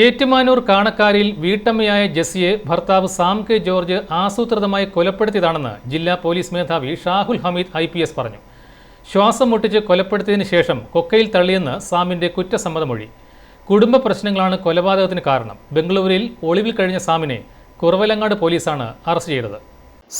ഏറ്റുമാനൂർ കാണക്കാരിൽ വീട്ടമ്മയായ ജെസ്സിയെ ഭർത്താവ് Sam K George ആസൂത്രിതമായി കൊലപ്പെടുത്തിയതാണെന്ന് ജില്ലാ പോലീസ് മേധാവി ഷാഹുൽ ഹമീദ് ഐ പറഞ്ഞു. ശ്വാസം മുട്ടിച്ച് കൊലപ്പെടുത്തിയതിനു ശേഷം കൊക്കയിൽ തള്ളിയെന്ന് സാമിന്റെ കുറ്റസമ്മതമൊഴി. കുടുംബ പ്രശ്നങ്ങളാണ് കൊലപാതകത്തിന് കാരണം. ബംഗളൂരുവിൽ ഒളിവിൽ കഴിഞ്ഞ സാമിനെ കുറവലങ്ങാട് പോലീസാണ് അറസ്റ്റ് ചെയ്തത്.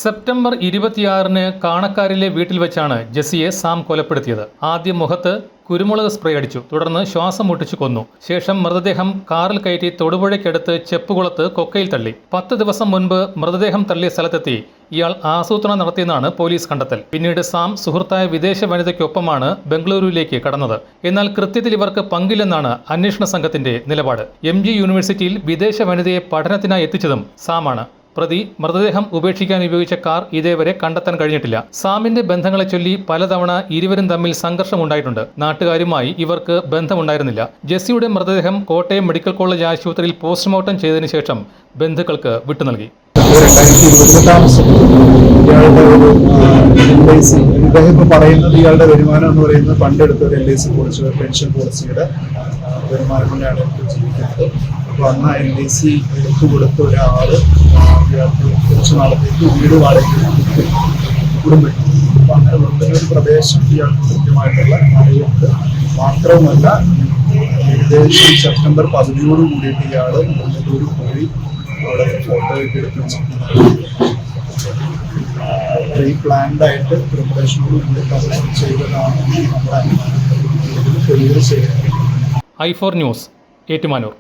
സെപ്റ്റംബർ ഇരുപത്തിയാറിന് കാണക്കാരിലെ വീട്ടിൽ വെച്ചാണ് ജെസ്സിയെ സാം കൊലപ്പെടുത്തിയത്. ആദ്യം മുഖത്ത് കുരുമുളക് സ്പ്രേ അടിച്ചു. തുടർന്ന് ശ്വാസം മുട്ടിച്ചു കൊന്നു. ശേഷം മൃതദേഹം കാറിൽ കയറ്റി തൊടുപുഴയ്ക്കടുത്ത് ചെപ്പുകുളത്ത് കൊക്കയിൽ തള്ളി. പത്ത് ദിവസം മുൻപ് മൃതദേഹം തള്ളിയ സ്ഥലത്തെത്തി ഇയാൾ ആസൂത്രണം നടത്തിയെന്നാണ് പോലീസ് കണ്ടെത്തൽ. പിന്നീട് സാം സുഹൃത്തായ വിദേശ വനിതയ്ക്കൊപ്പമാണ് ബംഗളൂരുവിലേക്ക് കടന്നത്. എന്നാൽ കൃത്യത്തിൽ ഇവർക്ക് പങ്കില്ലെന്നാണ് അന്വേഷണ സംഘത്തിന്റെ നിലപാട്. എം യൂണിവേഴ്സിറ്റിയിൽ വിദേശ വനിതയെ പഠനത്തിനായി എത്തിച്ചതും സാമാണ്. പ്രതി മൃതദേഹം ഉപേക്ഷിക്കാൻ ഉപയോഗിച്ച കാർ ഇതേവരെ കണ്ടെത്താൻ കഴിഞ്ഞിട്ടില്ല. സാമിന്റെ ബന്ധങ്ങളെ ചൊല്ലി പലതവണ ഇരുവരും തമ്മിൽ സംഘർഷമുണ്ടായിട്ടുണ്ട്. നാട്ടുകാരുമായി ഇവർക്ക് ബന്ധമുണ്ടായിരുന്നില്ല. ജെസ്സിയുടെ മൃതദേഹം കോട്ടയം മെഡിക്കൽ കോളേജ് ആശുപത്രിയിൽ പോസ്റ്റ്മോർട്ടം ചെയ്തതിനു ശേഷം ബന്ധുക്കൾക്ക് വിട്ടു നൽകി. പറയുന്നത് ഇയാളുടെ വരുമാനം എന്ന് പറയുന്നത് പണ്ടെടുത്ത ഒരു L I C policy pension പോളിസിയുടെ വരുമാനം കൊണ്ടാണ് ജീവിക്കുന്നത്. അന്ന് എൽ ഐ സി എടുത്തു കൊടുത്ത ഒരാൾ ഇയാൾക്ക് കുറച്ച് നാളത്തേക്ക് വീട് വാടകയ്ക്ക് കുടുംബം അപ്പോൾ അങ്ങനെ ഒരു പ്രദേശം ഇയാൾക്ക് കൃത്യമായിട്ടുള്ള അറിവുണ്ട്. മാത്രവുമല്ല ഏകദേശം സെപ്റ്റംബർ പതിനൂറ് കൂടിയിട്ട് ഇയാൾ ഒരു പോയി അവിടെ ഫോട്ടോ ഒക്കെ എടുത്ത് പ്രീ പ്ലാൻഡ് ആയിട്ട് പ്രിപ്പറേഷനോട് കൂടി തന്നെ ചെയ്തതാണ് നമ്മുടെ ഐ ഫോർ ന്യൂസ് ഏറ്റുമാനൂർ.